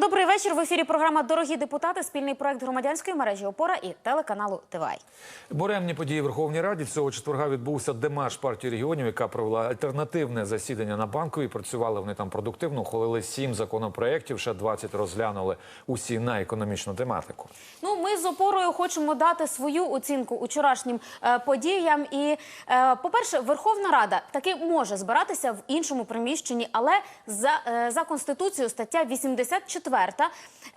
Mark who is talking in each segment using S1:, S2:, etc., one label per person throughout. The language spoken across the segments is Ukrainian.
S1: Добрий вечір. В ефірі програма Дорогі депутати. Спільний проект громадянської мережі Опора і телеканалу ТВАЙ.
S2: Буремні події в Верховній Раді цього четверга відбувся демарш партії регіонів, яка провела альтернативне засідання на банковій. Працювали вони там продуктивно, ухвалили сім законопроєктів, ще 20 розглянули усі на економічну тематику.
S1: Ну, ми з опорою хочемо дати свою оцінку учорашнім е, подіям. І, е, по-перше, Верховна Рада таки може збиратися в іншому приміщенні, але за, е, за конституцією стаття 84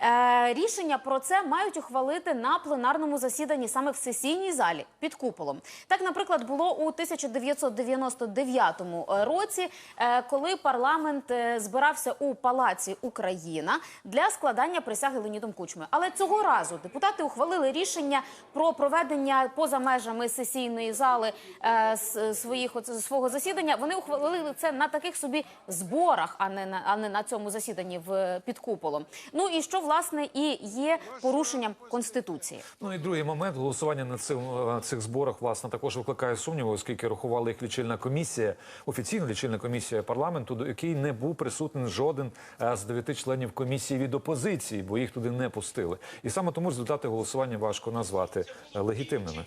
S1: е, рішення про це мають ухвалити на пленарному засіданні саме в сесійній залі під куполом. Так, наприклад, було у 1999 році, е, коли парламент е, збирався у палаці Україна для складання присяги Леонідом Кучмою. Але цього разу депутати ухвалили рішення про проведення поза межами сесійної зали е, своїх свого засідання. Вони ухвалили це на таких собі зборах, а не на а не на цьому засіданні в під куполом. Ну і що власне і є порушенням конституції.
S2: Ну і другий момент голосування на цих, на цих зборах власне також викликає сумніви, оскільки рахувала їх лічильна комісія, офіційна лічильна комісія парламенту, до якій не був присутній жоден е, з дев'яти членів комісії від опозиції, бо їх туди не пустили. І саме тому результати голосування важко назвати е, легітимними.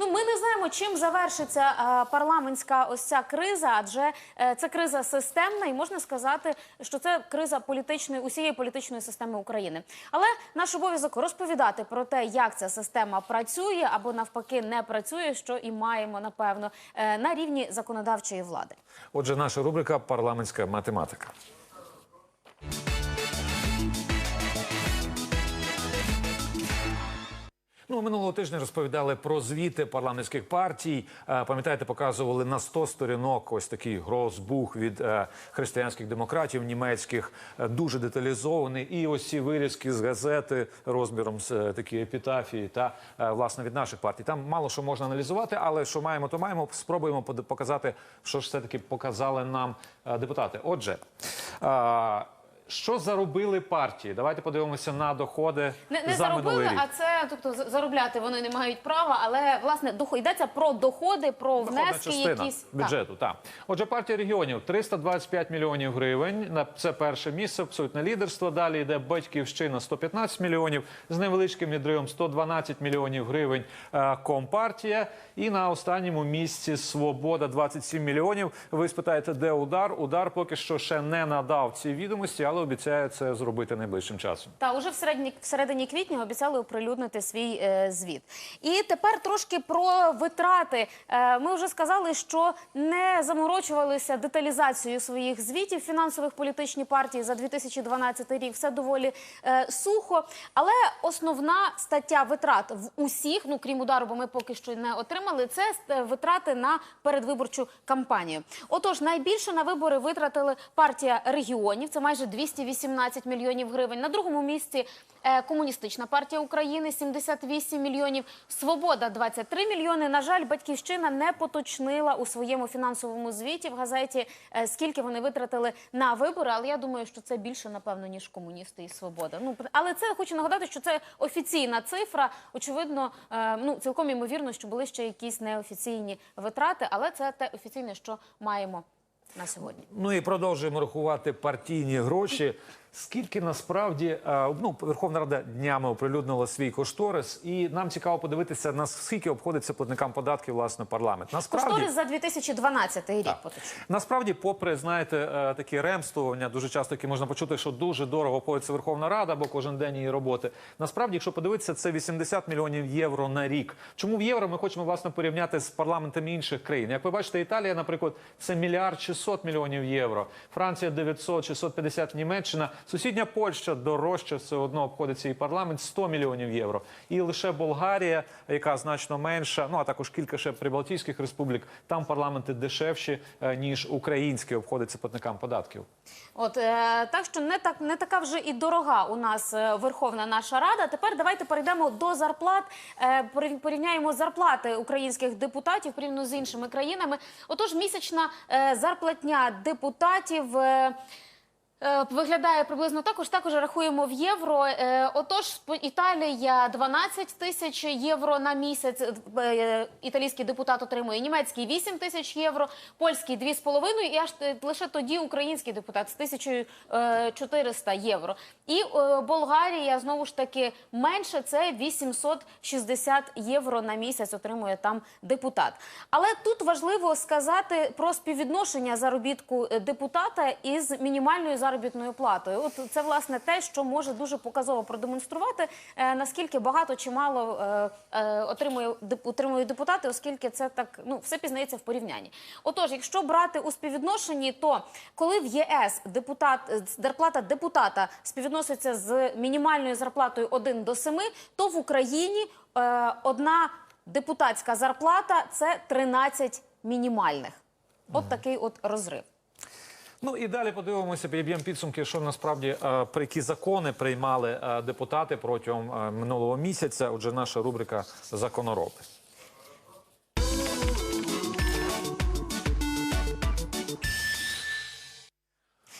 S1: Ну, ми не знаємо, чим завершиться е, парламентська ось ця криза, адже е, це криза системна, і можна сказати, що це криза політичної усієї політичної системи України. Але наш обов'язок розповідати про те, як ця система працює або навпаки не працює, що і маємо напевно е, на рівні законодавчої влади.
S2: Отже, наша рубрика парламентська математика. Ну, минулого тижня розповідали про звіти парламентських партій. Е, Пам'ятаєте, показували на 100 сторінок ось такий грозбух від е, християнських демократів німецьких, е, дуже деталізований. І ось ці вирізки з газети розміром з такі епітафії та власне від наших партій. Там мало що можна аналізувати, але що маємо, то маємо. Спробуємо показати, що ж все таки показали нам депутати. Отже. Що заробили партії? Давайте подивимося на доходи
S1: Не, не
S2: за минулий
S1: заробили,
S2: рік.
S1: а це тобто заробляти вони не мають права, але власне доход йдеться про доходи, про
S2: Доходна
S1: внески, якісь
S2: бюджету. Так. Отже, партія регіонів 325 мільйонів гривень. На це перше місце, абсолютне лідерство. Далі йде батьківщина 115 мільйонів з невеличким відривом 112 мільйонів гривень. е, Компартія. І на останньому місці Свобода 27 мільйонів. Ви спитаєте, де удар? Удар поки що ще не надав ці відомості, але обіцяє це зробити найближчим часом.
S1: Та уже в середині, в середині квітня обіцяли оприлюднити свій е, звіт. І тепер трошки про витрати. Е, ми вже сказали, що не заморочувалися деталізацією своїх звітів фінансових політичні партії за 2012 рік. Все доволі е, сухо. Але основна стаття витрат в усіх, ну крім удару, бо ми поки що не отримали, це витрати на передвиборчу кампанію. Отож, найбільше на вибори витратили партія регіонів. Це майже 218 мільйонів гривень. На другому місці е, комуністична партія України 78 мільйонів. Свобода 23 мільйони. На жаль, батьківщина не поточнила у своєму фінансовому звіті в газеті, е, скільки вони витратили на вибори. Але я думаю, що це більше напевно ніж комуністи і свобода. Ну але це хочу нагадати, що це офіційна цифра. Очевидно, е, ну цілком імовірно, що були ще якісь неофіційні витрати, але це те офіційне, що маємо на сьогодні.
S2: Ну і продовжуємо рахувати партійні гроші. Скільки насправді е, ну Верховна Рада днями оприлюднила свій кошторис, і нам цікаво подивитися на скільки обходиться платникам податків власне парламент. Насправді
S1: Кошторис за 2012 рік.
S2: Так. Насправді, попри знаєте, е, такі ремствування, дуже часто які можна почути, що дуже дорого обходиться Верховна Рада або кожен день її роботи. Насправді, якщо подивитися, це 80 мільйонів євро на рік. Чому в євро ми хочемо власне порівняти з парламентами інших країн? Як ви бачите, Італія, наприклад, це мільярд 600 мільйонів євро. Франція 900, 650, Німеччина. Сусідня Польща дорожче все одно обходиться і парламент 100 мільйонів євро. І лише Болгарія, яка значно менша, ну а також кілька ще прибалтійських республік, там парламенти дешевші е, ніж українські обходиться платникам податків.
S1: От е, так що не так не така вже і дорога у нас е, Верховна наша Рада. Тепер давайте перейдемо до зарплат. Е, порівняємо зарплати українських депутатів порівняно з іншими країнами. Отож, місячна е, зарплатня депутатів. Е, Виглядає приблизно також. Також рахуємо в євро. Е, Отож, Італія 12 тисяч євро на місяць. Е, е, Італійський депутат отримує німецький 8 тисяч євро, польський 2,5 і аж е, лише тоді український депутат з 1400 євро. І е, Болгарія знову ж таки менше. Це 860 євро на місяць отримує там депутат. Але тут важливо сказати про співвідношення заробітку е, депутата із мінімальною заробітною платою. От це власне те, що може дуже показово продемонструвати, е, наскільки багато чи мало е, е, отримує отримують депутати, оскільки це так ну все пізнається в порівнянні. Отож, якщо брати у співвідношенні, то коли в ЄС депутат зарплата депутата співвідноситься з мінімальною зарплатою 1 до 7, то в Україні одна депутатська зарплата це 13 мінімальних. От такий от розрив.
S2: Ну і далі подивимося, підіб'ємо підсумки, що насправді е, про які закони приймали е, депутати протягом е, минулого місяця. Отже, наша рубрика Законороби.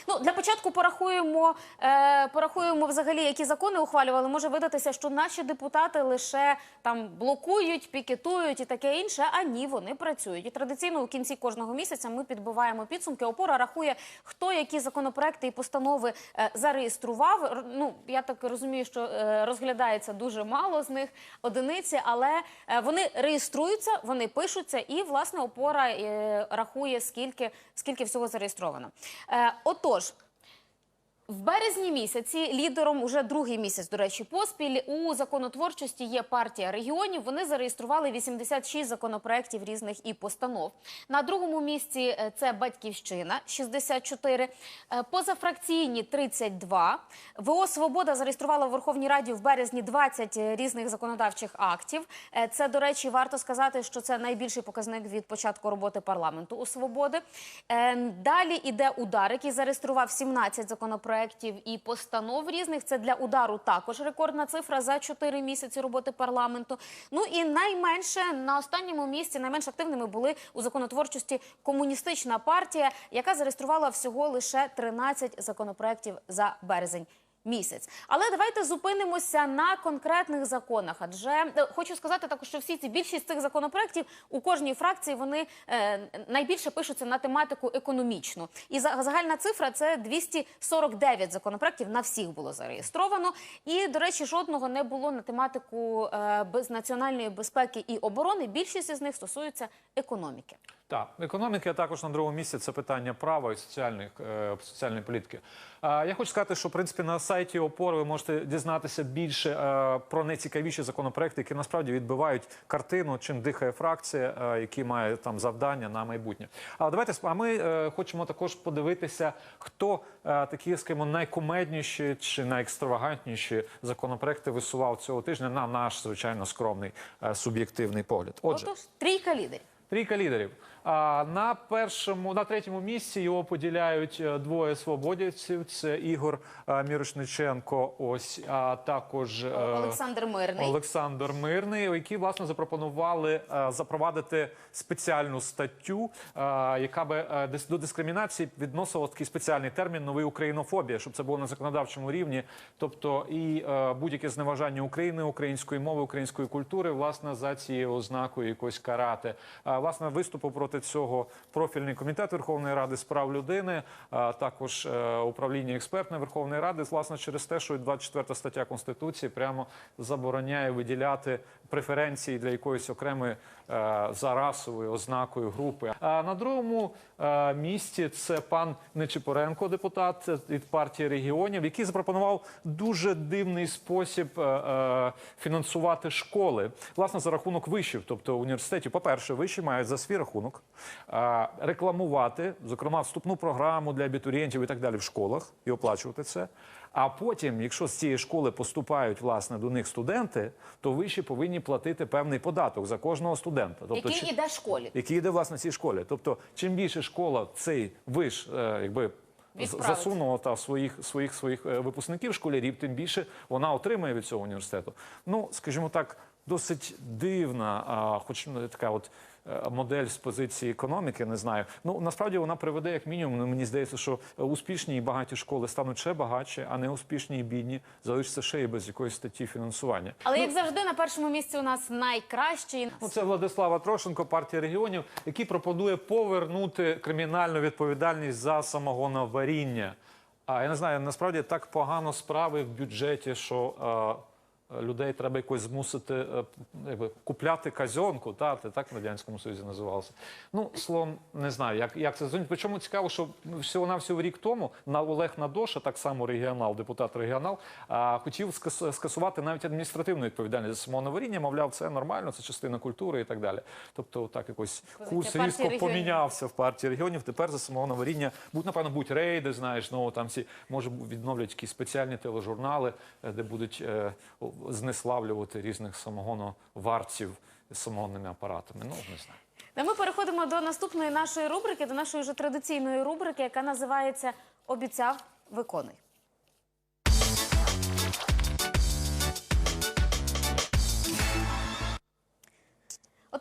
S1: Ну для початку порахуємо, е, порахуємо взагалі, які закони ухвалювали. Може видатися, що наші депутати лише там блокують, пікетують і таке інше. А ні, вони працюють. І традиційно у кінці кожного місяця ми підбиваємо підсумки. Опора рахує, хто які законопроекти і постанови е, зареєстрував. Ну я так розумію, що е, розглядається дуже мало з них одиниці, але е, вони реєструються, вони пишуться, і власне опора е, рахує скільки, скільки всього зареєстровано. Е, Отож. В березні місяці лідером уже другий місяць, до речі, поспіль у законотворчості є партія регіонів. Вони зареєстрували 86 законопроєктів різних і постанов. На другому місці е, це батьківщина 64, е, позафракційні 32. ВО Свобода зареєструвала в Верховній Раді в березні 20 різних законодавчих актів. Е, Це, до речі, варто сказати, що це найбільший показник від початку роботи парламенту у свободи. Е, Далі іде удар, який зареєстрував 17 законопроєктів і постанов різних. Це для удару також рекордна цифра за 4 місяці роботи парламенту. Ну і найменше на останньому місці найменш активними були у законотворчості комуністична партія, яка зареєструвала всього лише 13 законопроєктів за березень. Місяць, але давайте зупинимося на конкретних законах. Адже е, хочу сказати також, що всі ці більшість цих законопроєктів у кожній фракції вони е, найбільше пишуться на тематику економічну. І за- загальна цифра це 249 законопроєктів на всіх було зареєстровано. І, до речі, жодного не було на тематику е, без національної безпеки і оборони. Більшість із них стосується економіки.
S2: Так, економіки, також на другому місці це питання права і соціальних, е, соціальної політики. А, я хочу сказати, що в принципі на сайті ОПОР ви можете дізнатися більше е, про найцікавіші законопроекти, які насправді відбивають картину, чим дихає фракція, е, які має там завдання на майбутнє. А давайте а ми е, хочемо також подивитися, хто е, такі, скажімо, найкумедніші чи найекстравагантніші законопроекти висував цього тижня на наш звичайно скромний е, суб'єктивний погляд. Отже.
S1: Отож, трійка лідерів.
S2: Трійка лідерів. А на першому, на третьому місці його поділяють е, двоє свободівців. Це Ігор е, Мірошниченко, ось а також е,
S1: Олександр Мирний.
S2: Олександр Мирний, які власне запропонували запровадити спеціальну статтю, яка би до дискримінації відносила такий спеціальний термін новий українофобія, щоб це було на законодавчому рівні. Тобто і будь-яке зневажання України, української мови, української культури, власне, за цією ознакою якось карати. Власне, виступив проти цього профільний комітет Верховної Ради з прав людини, також е, управління експертної Верховної Ради, власне, через те, що 24 стаття Конституції прямо забороняє виділяти преференції для якоїсь окремої е, за расовою ознакою групи. А на другому е, місці це пан Нечипоренко, депутат від партії регіонів, який запропонував дуже дивний спосіб фінансувати школи, власне, за рахунок вишів, тобто університетів. По-перше, виші мають за свій рахунок рекламувати, зокрема, вступну програму для абітурієнтів і так далі в школах і оплачувати це. А потім, якщо з цієї школи поступають власне до них студенти, то виші повинні платити певний податок за кожного студента. Тобто,
S1: який
S2: чи-
S1: іде школі.
S2: який йде власне цій школі. Тобто, чим більше школа цей виш, е, якби. Засунула та своїх своїх своїх е, випускників школярів, тим більше вона отримає від цього університету. Ну скажімо так, досить дивна, а, хоч ну, така от е, модель з позиції економіки, не знаю. Ну насправді вона приведе як мінімум. ну, Мені здається, що е, успішні і багаті школи стануть ще багатші, а неуспішні і бідні залишаться ще і без якоїсь статті фінансування.
S1: Але як завжди, на першому місці у нас найкращий.
S2: Ну, це Владислава Трошенко, партія регіонів, який пропонує повернути кримінальну відповідальність за самогоноваріння. А я не знаю, насправді так погано справи в бюджеті, що е, людей треба якось змусити е, якби, купляти казьонку, та, це так в Радянському Союзі називалося. Ну, словом, не знаю, як, як це зрозуміти. Причому цікаво, що всього-навсього рік тому на Олег Надоша, так само регіонал, депутат регіонал, а, хотів скасувати навіть адміністративну відповідальність за самонаваріння, мовляв, це нормально, це частина культури і так далі. Тобто, так якось курс різко
S1: регіонів.
S2: помінявся в партії регіонів. Тепер за самонаваріння будуть, напевно, будуть рейди, знаєш, ну там всі може відновлять якісь спеціальні тележурнали, е, де будуть е, знеславлювати різних самогоноварців самогонними апаратами. Ну не знаю.
S1: Та ми переходимо до наступної нашої рубрики, до нашої вже традиційної рубрики, яка називається Обіцяв, виконуй.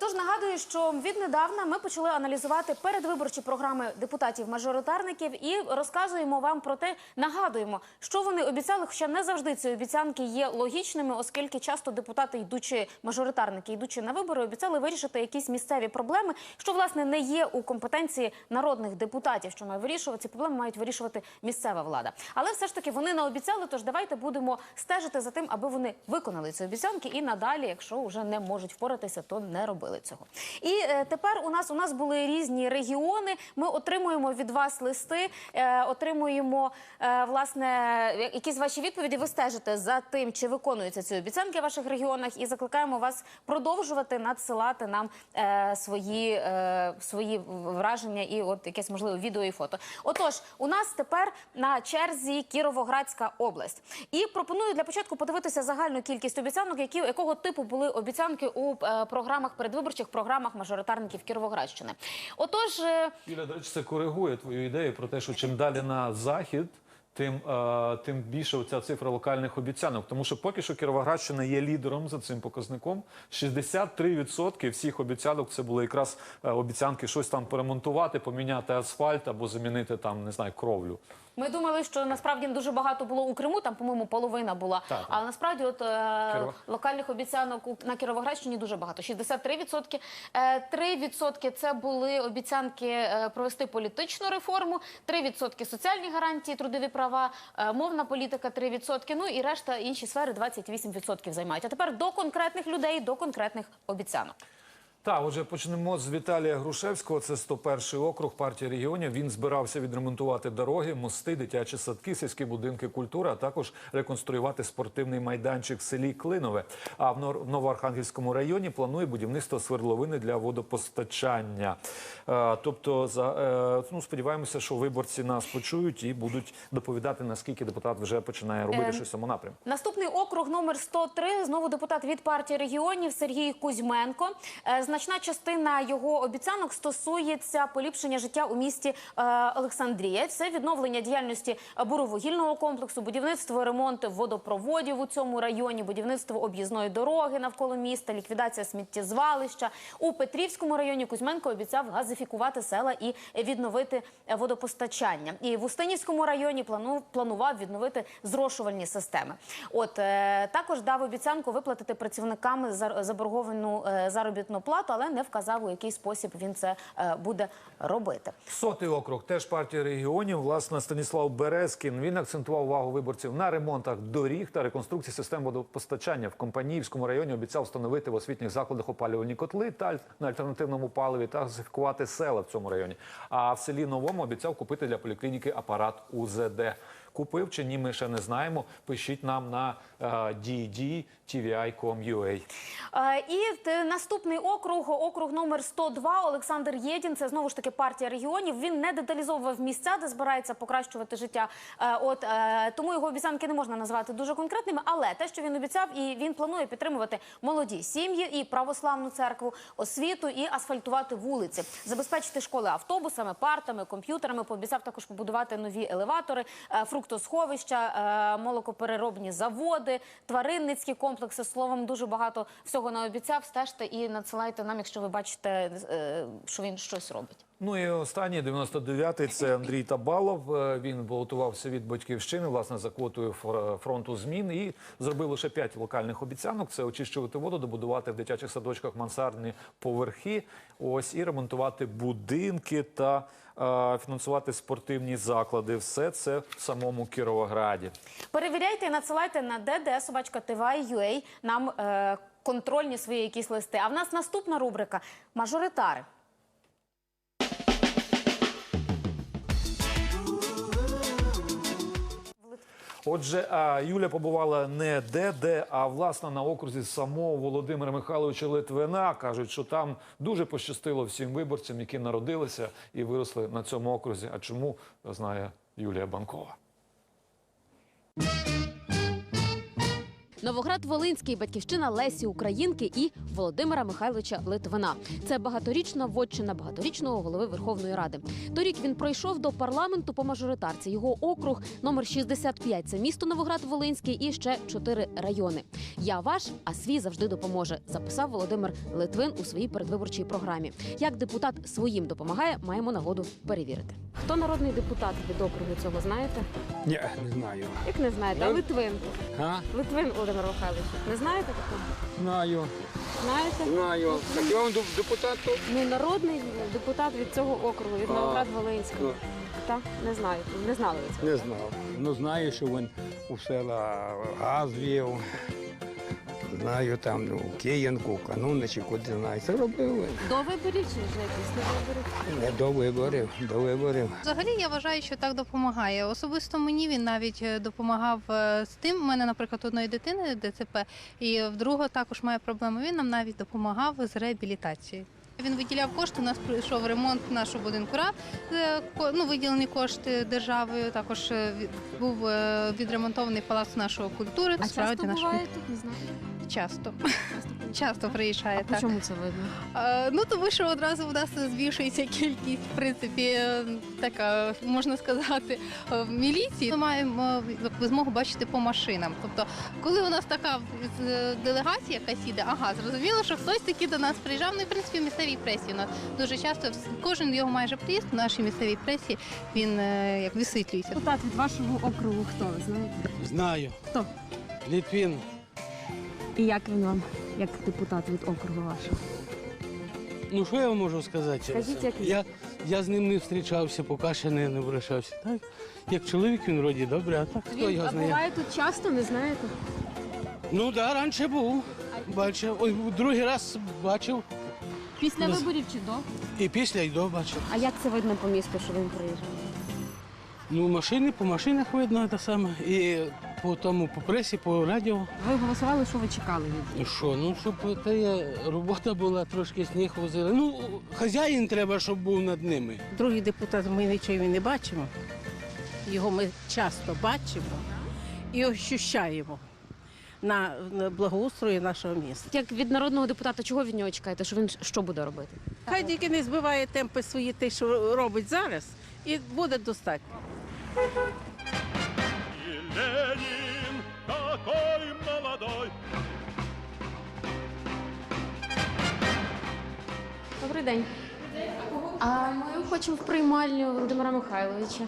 S1: Отож, нагадую, що віднедавна ми почали аналізувати передвиборчі програми депутатів-мажоритарників і розказуємо вам про те, нагадуємо, що вони обіцяли, хоча не завжди ці обіцянки є логічними, оскільки часто депутати, йдучи мажоритарники, йдучи на вибори, обіцяли вирішити якісь місцеві проблеми, що власне не є у компетенції народних депутатів, що має вирішувати ці проблеми, мають вирішувати місцева влада. Але все ж таки вони не обіцяли. Тож давайте будемо стежити за тим, аби вони виконали ці обіцянки і надалі, якщо вже не можуть впоратися, то не робили цього. І е, тепер у нас у нас були різні регіони. Ми отримуємо від вас листи, е, отримуємо е, власне якісь ваші відповіді. Ви стежите за тим, чи виконуються ці обіцянки в ваших регіонах, і закликаємо вас продовжувати надсилати нам свої, свої враження і от якесь можливо відео і фото. Отож, у нас тепер на черзі Кіровоградська область. І пропоную для початку подивитися загальну кількість обіцянок, які якого типу були обіцянки у програмах передвиборчих програмах мажоритарників Кіровоградщини. Отож. е,
S2: Юля, до речі, це коригує твою ідею про те, що чим далі на захід. Тим, е, тим більше оця цифра локальних обіцянок, тому що поки що Кіровоградщина є лідером за цим показником. 63% всіх обіцянок це були якраз е, обіцянки щось там поремонтувати, поміняти асфальт або замінити там не знаю кровлю.
S1: Ми думали, що насправді дуже багато було у Криму, там, по-моєму, половина була.
S2: Так.
S1: Але насправді, от е, локальних обіцянок на Кіровоградщині дуже багато. 63%. Е, 3% це були обіцянки е, провести політичну реформу, 3% соціальні гарантії, трудові права, е, мовна політика 3%, ну і решта інші сфери 28% займають. А тепер до конкретних людей, до конкретних обіцянок.
S2: Так, отже, почнемо з Віталія Грушевського. Це 101 округ партії регіонів. Він збирався відремонтувати дороги, мости, дитячі садки, сільські будинки культури, а також реконструювати спортивний майданчик в селі Клинове. А в Новоархангельському районі планує будівництво свердловини для водопостачання. Е, Тобто, е, ну сподіваємося, що виборці нас почують і будуть доповідати, наскільки депутат вже починає робити
S1: Ем,
S2: щось в цьому напрямку.
S1: Наступний округ номер 103, знову депутат від партії регіонів Сергій Кузьменко. Значна частина його обіцянок стосується поліпшення життя у місті е, Олександрія. Це відновлення діяльності буровугільного комплексу, будівництво, ремонт водопроводів у цьому районі, будівництво об'їзної дороги навколо міста, ліквідація сміттєзвалища. У Петрівському районі Кузьменко обіцяв газифікувати села і відновити водопостачання. І в Устинівському районі плану, планував відновити зрошувальні системи. От е, також дав обіцянку виплатити працівникам за- заборговану е, заробітну плату, але не вказав, у який спосіб він це е, буде робити.
S2: Сотий округ, теж партія регіонів. Власне, Станіслав Березкін. Він акцентував увагу виборців на ремонтах доріг та реконструкції систем водопостачання. В Компаніївському районі обіцяв встановити в освітніх закладах опалювальні котли та на альтернативному паливі та газифікувати села в цьому районі. А в селі Новому обіцяв купити для поліклініки апарат УЗД. Купив чи ні, ми ще не знаємо. Пишіть нам на е, dd.tvi.com.ua.
S1: Е, І наступний округ, округ номер 102, Олександр Єдін. Це знову ж таки партія регіонів. Він не деталізовував місця, де збирається покращувати життя. Е, От е, тому його обіцянки не можна назвати дуже конкретними. Але те, що він обіцяв, і він планує підтримувати молоді сім'ї і православну церкву, освіту і асфальтувати вулиці, забезпечити школи автобусами, партами, комп'ютерами. Пообіцяв також побудувати нові елеватори, е, фруктосховища, е, молокопереробні заводи, тваринницькі комплекси. Словом, дуже багато всього наобіцяв. Стежте і надсилайте нам, якщо ви бачите, е, що він щось робить.
S2: Ну і останній 99-й – це Андрій Табалов. Е, Він балотувався від батьківщини, власне, за квотою фр- фронту змін і зробив лише п'ять локальних обіцянок: це очищувати воду, добудувати в дитячих садочках мансардні поверхи, ось і ремонтувати будинки та фінансувати спортивні заклади. Все це в самому Кіровограді.
S1: Перевіряйте і надсилайте на dd.tv.ua нам е, контрольні свої якісь листи. А в нас наступна рубрика мажоритари.
S2: Отже, Юля побувала не де-де, а власне на окрузі самого Володимира Михайловича Литвина. Кажуть, що там дуже пощастило всім виборцям, які народилися і виросли на цьому окрузі. А чому знає Юлія Банкова?
S3: Новоград Волинський, батьківщина Лесі Українки і Володимира Михайловича Литвина. Це багаторічна вотчина багаторічного голови Верховної Ради. Торік він пройшов до парламенту по мажоритарці. Його округ номер 65 – Це місто Новоград Волинський і ще чотири райони. Я ваш, а свій завжди допоможе. Записав Володимир Литвин у своїй передвиборчій програмі. Як депутат своїм допомагає, маємо нагоду перевірити. Хто народний депутат від округу цього знаєте?
S4: Ні, не знаю.
S3: Як не знаєте, а Литвин.
S4: А?
S3: Литвин Володимир Михайлович. Не знаєте такого?
S4: Знаю.
S3: Знаєте?
S4: Знаю. Так я вам деп- депутату.
S3: Ну, народний депутат від цього округу, від
S4: А,
S3: Новоград Волинського.
S4: ну.
S3: Так, не знаю. Не знали ви цього.
S4: Не знав. Ну знаю, що він у села газ вів. Знаю там, ну, Киянку, Кануни чи куди знаю. Це робив він.
S3: До виборів чи вже якісь не виборів?
S4: Не до виборів, до виборів.
S5: Взагалі я вважаю, що так допомагає. Особисто мені він навіть е, допомагав е, з тим. У мене, наприклад, одної дитини ДЦП, і в другого також має проблему. Він нам навіть допомагав з реабілітацією. Він виділяв кошти. У нас прийшов ремонт нашого будинку РА, е, ну, виділені кошти державою. Також був відремонтований палац нашої культури.
S3: А
S5: Справді
S3: часто буває тут, не знаю.
S5: Часто. Часто приїжджає
S3: А
S5: так.
S3: чому це видно?
S5: Ну тому що одразу в нас збільшується кількість, в принципі, така можна сказати, в міліції. Ми маємо е, змогу бачити по машинам. Тобто, коли у нас така е, делегація якась іде, ага, зрозуміло, що хтось таки до нас приїжджав. Ну і в принципі в місцевій пресі у нас дуже часто кожен його майже приїзд в нашій місцевій пресі він е, як висвітлюється.
S3: Депутат від вашого округу хто ви знаєте?
S6: Знаю.
S3: Хто?
S6: Літвін.
S3: І як він вам, як депутат від округу вашого?
S6: Ну що я вам можу сказати?
S3: Скажіть, як він.
S6: я, я з ним не зустрічався, поки ще не, не обращався. Так? Як чоловік він вроді добре, а так хто
S3: Він
S6: його
S3: а
S6: знає?
S3: буває тут часто, не знаєте?
S6: Ну так, да, раніше був. Бачив. Ой, другий раз бачив.
S3: Після
S6: Ну,
S3: виборів чи до?
S6: І після й до бачив.
S3: А як це видно по місту, що він приїжджає?
S6: Ну, машини, по машинах видно те саме. І по тому, по пресі, по радіо.
S3: Ви голосували, що ви чекали від?
S6: Ну що, ну щоб та є, робота була, трошки сніг возили. Ну, хазяїн треба, щоб був над ними.
S7: Другий депутат ми нічого не бачимо. Його ми часто бачимо і ощущаємо на благоустрої нашого міста.
S3: Як від народного депутата, чого від нього чекаєте? Що він що буде робити?
S7: Хай тільки не збиває темпи свої, те, що робить зараз, і буде достатньо.
S8: Молодой.
S3: Добрий день. А ми хочемо в приймальню Володимира Михайловича.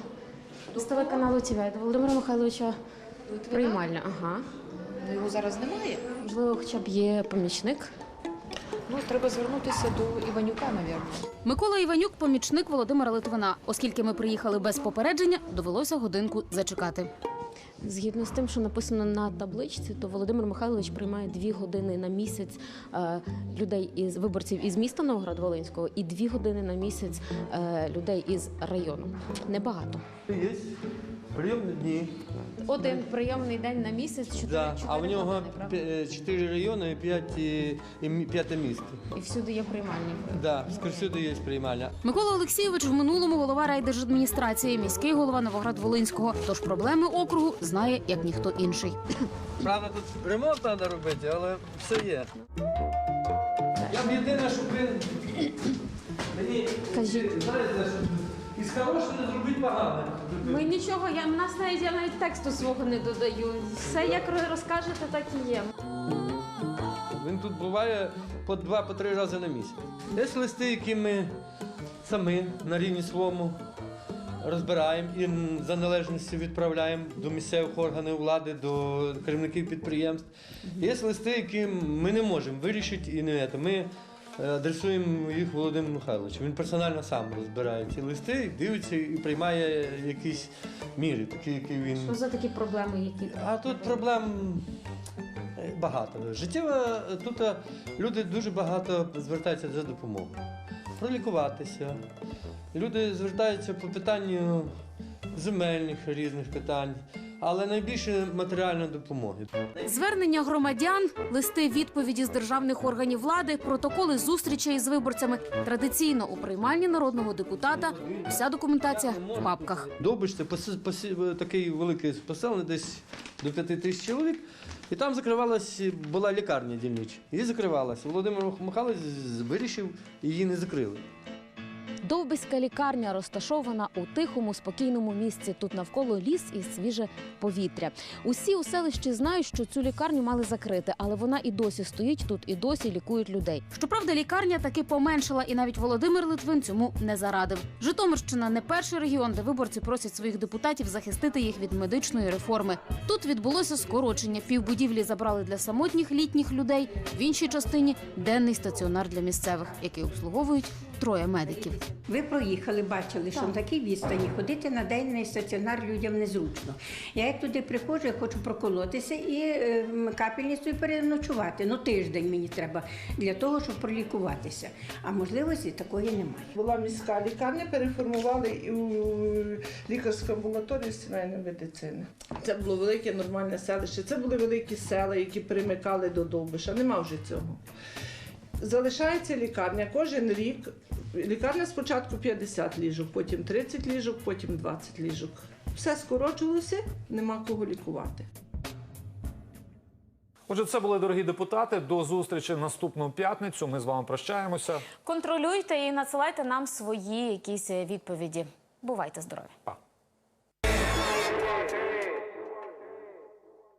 S3: З телеканалу ТВ до Володимира Михайловича приймальня. Ага.
S9: Ну, Його зараз немає.
S3: Можливо, хоча б є помічник.
S9: Ну, треба звернутися до Іванюка, мабуть.
S3: Микола Іванюк, помічник Володимира Литвина. Оскільки ми приїхали без попередження, довелося годинку зачекати. Згідно з тим, що написано на табличці, то Володимир Михайлович приймає дві години на місяць е, людей із виборців із міста Новоград-Волинського і дві години на місяць е, людей із району. Небагато.
S10: Є прийомні дні.
S3: Один прийомний день на місяць, чотири,
S10: Да.
S3: чотири
S10: А в нього
S3: години, правда?
S10: п'я- чотири райони і п'ять і, і мі- п'яте місто.
S3: І всюди є приймальні.
S10: Да, скорсюди є приймальня.
S3: Микола Олексійович в минулому голова райдержадміністрації, міський голова Новоград-Волинського. Тож проблеми округу знає як ніхто інший.
S10: Правда, тут ремонт треба робити, але все є. Я б єдине, щоб ви мені
S3: Кажіть.
S10: знаєте, щоб із хорошого не зробити погане.
S3: Ми нічого, я в нас навіть я навіть тексту свого не додаю. Все як розкажете, так і є.
S10: Він тут буває по два, по три рази на місяць. Є листи, які ми самі на рівні своєму розбираємо і за належністю відправляємо до місцевих органів влади, до керівників підприємств. Є листи, які ми не можемо вирішити і не це. Ми адресуємо їх Володимиру Михайловичу. Він персонально сам розбирає ці листи, дивиться і приймає якісь міри, такі, які він.
S3: Що за такі проблеми, які
S10: А тут проблем е, багато. Життєво е, тут е, люди дуже багато звертаються за допомогою. Пролікуватися. Люди звертаються по питанню земельних різних питань, але найбільше матеріальної допомоги.
S3: Звернення громадян, листи відповіді з державних органів влади, протоколи зустрічей з виборцями. Традиційно у приймальні народного депутата вся документація в папках.
S10: Це поси- такий великий поселення, десь до п'яти тисяч чоловік. І там закривалась, була лікарня дільнича. Її закривалася. Володимир Михайлович вирішив, її не закрили.
S3: Довбиська лікарня розташована у тихому, спокійному місці. Тут навколо ліс і свіже повітря. Усі у селищі знають, що цю лікарню мали закрити, але вона і досі стоїть тут, і досі лікують людей. Щоправда, лікарня таки поменшила, і навіть Володимир Литвин цьому не зарадив. Житомирщина не перший регіон, де виборці просять своїх депутатів захистити їх від медичної реформи. Тут відбулося скорочення. Півбудівлі забрали для самотніх літніх людей. В іншій частині денний стаціонар для місцевих, який обслуговують троє медиків.
S11: Ви проїхали, бачили, що на такій відстані ходити на денний стаціонар людям незручно. Я як туди приходжу, я хочу проколотися і е, м, капельницею переночувати. Ну тиждень мені треба для того, щоб пролікуватися. А можливості такої немає.
S12: Була міська лікарня, переформували і у лікарську амбулаторію сімейної медицини. Це було велике нормальне селище. Це були великі села, які примикали до Довбиша. Нема вже цього. Залишається лікарня кожен рік. Лікарня спочатку 50 ліжок, потім 30 ліжок, потім 20 ліжок. Все скорочувалося, нема кого лікувати.
S2: Отже, це були дорогі депутати. До зустрічі наступну п'ятницю. Ми з вами прощаємося.
S1: Контролюйте і надсилайте нам свої якісь е, відповіді. Бувайте здорові!
S2: Па.